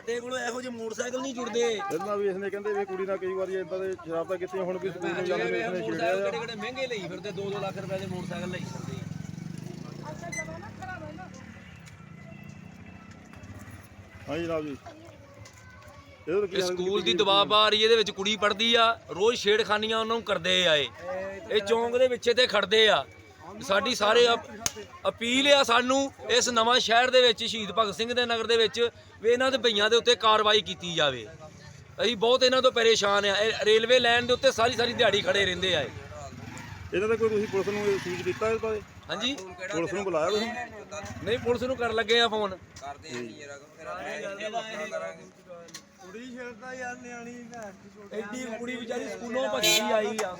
ਸਾਡੇ ਕੋਲ ਇਹੋ ਜਿਹੇ ਮੋਟਰਸਾਈਕਲ ਨਹੀਂ ਜੁੜਦੇ। ਇਹਨਾਂ ਵੀ ਇਸਨੇ ਕਹਿੰਦੇ ਵੀ ਕੁੜੀ ਨਾਲ ਕਈ ਵਾਰੀ ਇਦਾਂ ਦੇ ਸ਼ਰਾਰਤਾਂ ਕੀਤੀਆਂ ਹੁਣ ਵੀ ਸਕੂਲ ਨੂੰ ਜਾਂਦੇ ਨੇ ਇਸਨੇ ਛੇੜਿਆ ਕਿਹੜੇ ਕਿਹੜੇ ਮਹਿੰਗੇ ਲਈ ਫਿਰਦੇ 2-2 ਲੱਖ ਰੁਪਏ ਦੇ ਮੋਟਰਸਾਈਕਲ ਲਈ ਫਿਰਦੇ। ਹਾਂ ਜੀ ਜਨਾਬ ਜੀ। ਇਹਦੇ ਕੀ ਇਹ ਸਕੂਲ ਦੀ ਦਬਾਅ ਆ ਰਹੀ ਇਹਦੇ ਵਿੱਚ ਕੁੜੀ ਪੜਦੀ ਆ ਰੋਜ਼ ਛੇੜਖਾਨੀਆਂ ਉਹਨਾਂ ਨੂੰ ਕਰਦੇ ਆਏ ਇਹ। ਚੌਂਕ ਦੇ ਵਿੱਚ ਤੇ ਖੜਦੇ ਆ। ਸਾਡੀ ਸਾਰੇ ਅਪ- ਅਪੀਲ ਆ ਸਾਨੂੰ ਇਸ ਨਵਾਂ ਸ਼ਹਿਰ ਦੇ ਵਿੱਚ ਸ਼ਹੀਦ ਭਗਤ ਸਿੰਘ ਦੇ ਨਗਰ ਦੇ ਵਿੱਚ ਵੀ ਇਹਨਾਂ ਦੇ ਭਈਆਂ ਦੇ ਉੱਤੇ ਕਾਰਵਾਈ ਕੀਤੀ ਜਾਵੇ। ਅਸੀਂ ਬਹੁਤ ਇਹਨਾਂ ਤੋਂ ਪਰੇਸ਼ਾਨ ਆ। ਇਹ ਰੇਲਵੇ ਲਾਈਨ ਦੇ ਉੱਤੇ ਸਾਰੀ ਸਾਰੀ ਦਿਹਾੜੀ ਖੜੇ ਰਹਿੰਦੇ ਆ ਇਹ। ਇਹਨਾਂ ਦਾ ਕੋਈ ਤੁਸੀਂ ਪੁਲਿਸ ਨੂੰ ਇਹ ਸੂਚ ਦਿੱਤਾ ਇਸ ਬਾਰੇ? ਹਾਂਜੀ? ਪੁਲਿਸ ਨੂੰ ਬੁਲਾਇਆ ਤੁਸੀਂ? ਨਹੀਂ ਪੁਲਿਸ ਨੂੰ ਕਰਨ ਲੱਗੇ ਆ ਫੋਨ। ਐਡੀ ਕੁੜੀ ਵਿਚਾਰੀ ਸਕੂਲੋਂ ਭੱਜੀ ਆਈ ਆ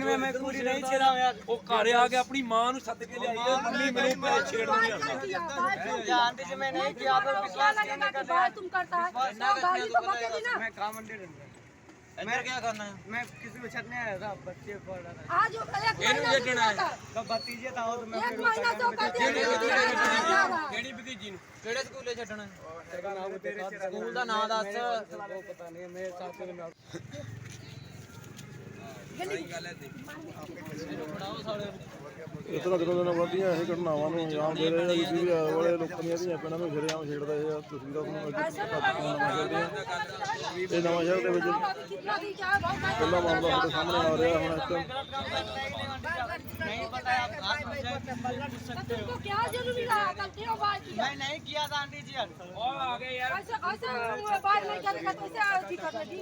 मैं मैं पूरी नहीं छेड़ा हूं यार ਉਹ ਘਰ ਆ ਕੇ ਆਪਣੀ ਮਾਂ ਨੂੰ ਸੱਦ ਕੇ ਲਿਆਈ ਆ ਮੰਮੀ ਮੈਨੂੰ ਪੈ ਛੇੜਨ ਨਹੀਂ ਆਉਂਦਾ जान दीजिए मैं नहीं किया आप लोग विश्वास क्यों नहीं कर रहे तुम करता है गाली तो बकेगी ना मैं काम अंडे मैं क्या करना है मैं किसी को छटने आया था बच्चे को पढ़ रहा था आज वो एक महीना से होता है। तो भतीजे था वो तो मैं एक महीना से होता है ਕਿਹੜੀ ਭਤੀਜੀ ਨੂੰ ਕਿਹੜੇ ਸਕੂਲੇ ਛੱਡਣਾ ਸਕੂਲ ਦਾ ਨਾਮ ਦੱਸ ਉਹ ਪਤਾ ਨਹੀਂ ਮੇਰੇ ਸਾਥ ਨੇ ਇਸ ਤਰ੍ਹਾਂ ਜਦੋਂ ਦਿਨ ਵਧਦੀਆਂ ਇਹ ਘਟਨਾਵਾਂ ਨੂੰ ਅੰਜਾਮ ਦੇ ਰਹੇ ਆ ਵੀ ਵੀ ਆਲੇ ਵਾਲੇ ਲੋਕਾਂ ਦੀਆਂ ਧੀਆਂ ਪਿੰਡਾਂ ਨੂੰ ਛੇੜਿਆ ਛੇੜਦਾ ਇਹ ਆ ਤਸਵੀਰਾਂ ਤੁਹਾਨੂੰ ਅੱਗੇ ਇਹ ਨਵਾਂ ਸ਼ਹਿਰ ਦੇ ਵਿੱਚ कितना दी क्या भाव का ਪਹਿਲਾ ਮਾਮਲਾ ਸਾਡੇ ਸਾਹਮਣੇ ਆ ਰਿਹਾ ਹੁਣ ਇਸ ਟਾਈਮ नहीं पता आप हाथ में जाए कितना पूछ सकते हो तुमको क्या जरूरी रहा गलती हो बात किया मैं नहीं किया था आंटी जी ऐसे ऐसे बात नहीं करेगा तो ऐसे अथी करने दी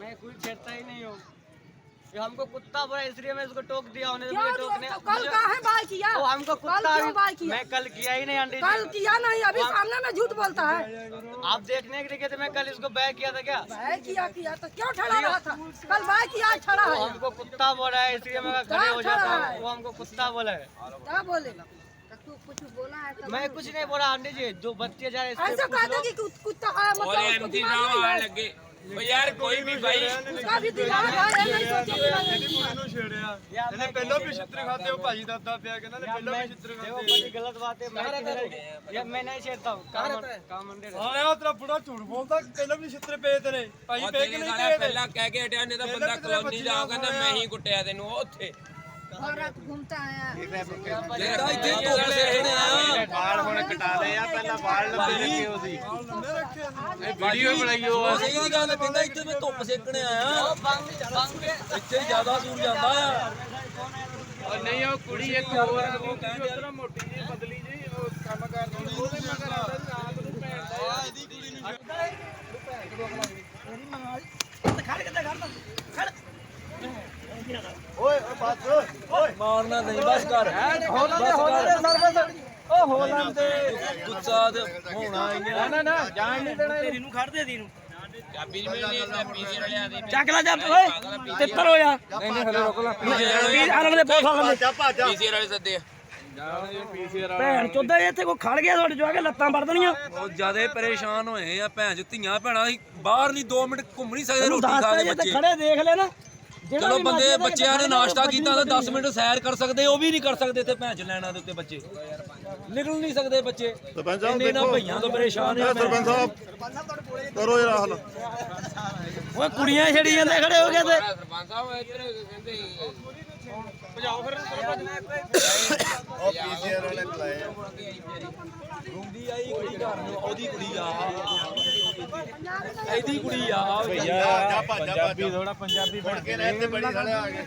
मैं कुछ छेड़ता ही नहीं हूँ। हमको कुत्ता बोला इसलिए मैं उसको टोक दिया उन्हें क्या मुझे टोकने। तो कल कहा है? बाल किया। वो हमको कुत्ता क्यों बाल किया? मैं कल किया ही नहीं आंटी कल किया नहीं अभी सामने में झूठ बोलता है। आप देखने के लिए मैं कल इसको बैग किया था क्या? भाई किया किया तो क्यों ठड़ा रहा था? कल भाई किया ठड़ा है। हमको कुत्ता बोला है इसलिए मैं खड़े हो जाता हूँ। वो हमको कुत्ता बोला है। क्या बोले? कुछ बोला है मैं कुछ नहीं बोला आंटी जी। जो बच्चे जा रहे हैं कि कुत्ता है मतलब उसको दिमाग नहीं है। ਲੱਗੇ ਓ ਯਾਰ ਕੋਈ ਵੀ ਬਾਈ उसका भी दिमाग है ये नहीं सोचे कि मैं- ਇਹਨੇ ਪਹਿਲਾਂ ਵੀ ਛਿੱਤਰ ਖਾਦੇ ਉਹ ਭਾਜੀ ਦਾਦਾ ਪਿਆ ਕਹਿੰਦਾ ਨੇ ਪਹਿਲਾਂ ਵੀ ਛਿੱਤਰ ਖਾਦੇ वो बड़ी गलत बात है मैं ये मैं नहीं छेड़ता हूँ काम काम अंडे ਆਇਆ ਤੇਰਾ ਬੁੜਾ ਝੂਠ ਬੋਲਦਾ ਪਹਿਲਾਂ ਵੀ ਛਿੱਤਰ ਪਏ ਤੇਰੇ ਭਾਈ ਪਏ ਕਿ ਨਹੀਂ ਪਏ ਪਹਿਲਾਂ ਕਹਿ ਕੇ ਹਟਿਆ ਨੇ ਤਾਂ ਬੰਦਾ ਕਲੋਨੀ ਜਾ ਕਹਿੰਦਾ ਮੈਂ ਹੀ ਕੁੱਟਿਆ ਤੈਨੂੰ ਉਹ ਉੱਥੇ औरत घूमता है ਜਿਹੜਾ ਇੱਥੇ ਧੁੱਪ ਸੇਕਣੇ ਆ ਬਾਲ ਹੁਣ ਕਟਾ ਲਏ ਆ ਪਹਿਲਾਂ ਬਾਲ ਲੰਬੇ ਰੱਖੇ ਹੋ ਸੀ ਵੀਡੀਓ ਬਣਾਈ ਉਹ ਸਹੀ ਦੀ ਗੱਲ ਕਹਿੰਦਾ ਇੱਥੇ ਮੈਂ ਧੁੱਪ ਸੇਕਣੇ ਆਇਆ ਇੱਥੇ ਜ਼ਿਆਦਾ ਦੂਰ ਜਾਂਦਾ ਆ ਨਹੀਂ ਉਹ ਕੁੜੀ ਇੱਕ ਹੋਰ ਉਹ ਕਹਿੰਦੀ ਉਧਰ ਮੋਟੀ ਜੀ ਪਤਲੀ ਜੀ ਉਹ ਕੰਮ ਕਰਦੀ ਉਹਦੇ ਮਗਰ ਆਉਂਦਾ ਸੀ ਰਾਤ ਨੂੰ ਭੈਣ ਦਾ ਇਹਦੀ ਕੁੜੀ ਨੂੰ ਮਾਰਨਾ ਨਹੀਂ ਬਸ ਕਰ। ਹੋਲਾਂ ਦੇ ਹੋਲਾਂ ਦੇ ਉਹ ਹੋਲਾਂ ਗੁੱਸਾ ਹੋਣਾ ਹੀ ਨਾ ਨਾ ਨਾ ਜਾਣ ਨਹੀਂ ਦੇਣਾ ਤੇਰੀ ਨੂੰ ਖੜਦੇ ਦੀ ਨੂੰ ਭੈਣ ਚੋਦਾ ਖੜ ਗਿਆ ਲੱਤਾਂ ਵੜ ਦੇਣੀਆਂ ਬਹੁਤ ਪਰੇਸ਼ਾਨ ਹੋਏ ਆ ਭੈਣ ਚ ਧੀਆਂ ਭੈਣਾਂ ਬਾਹਰ ਨਹੀਂ 2 ਮਿੰਟ ਘੁੰਮ ਨਹੀਂ ਸਕਦੇ ਰੋਟੀ ਖਾ ਕੇ ਬੱਚੇ। ਖੜੇ ਦੇਖ ਲੈ ਨਾ। ਚਲੋ ਬੰਦੇ ਬੱਚਿਆਂ ਨੇ ਨਾਸ਼ਤਾ ਕੀਤਾ ਤਾਂ 10 ਮਿੰਟ ਸੈਰ ਕਰ ਸਕਦੇ ਉਹ ਵੀ ਨਹੀਂ ਕਰ ਸਕਦੇ ਇੱਥੇ ਭੈਣ ਚ ਲੈਣਾ ਦੇ ਉੱਤੇ ਬੱਚੇ। ਨਿਕਲ ਨਹੀਂ ਸਕਦੇ ਬੱਚੇ। ਸਰਪੰਚ ਸਾਹਿਬ ਦੇਖੋ। ਭਈਆਂ ਤੋਂ ਪਰੇਸ਼ਾਨ ਇਹ ਆ। ਸਰਪੰਚ ਸਾਹਿਬ ਕਰੋ ਯਾਰ ਹੱਲ। ਓਏ ਕੁੜੀਆਂ ਛੜੀ ਜਾਂਦੇ ਖੜੇ ਹੋ ਗਏ ਤੇ। ਸਰਪੰਚ ਸਾਹਿਬ ਇੱਧਰ ਕਹਿੰਦੇ ਉਹ ਪੀਸੀਆਰ ਵਾਲੇ ਬੁਲਾਏ ਆ। ਰੁੰਦੀ ਆਈ ਕੁੜੀ ਘਰ ਨੂੰ ਉਹਦੀ ਕੁੜੀ ਆ। ਇਹਦੀ ਕੁੜੀ ਆ ਜਾ ਪੰਜਾਬੀ ਥੋੜਾ ਪੰਜਾਬੀ ਬਣ ਕੇ ਨਾ ਇੱਥੇ ਬੜੀ ਸਾਲੇ ਆ ਗਏ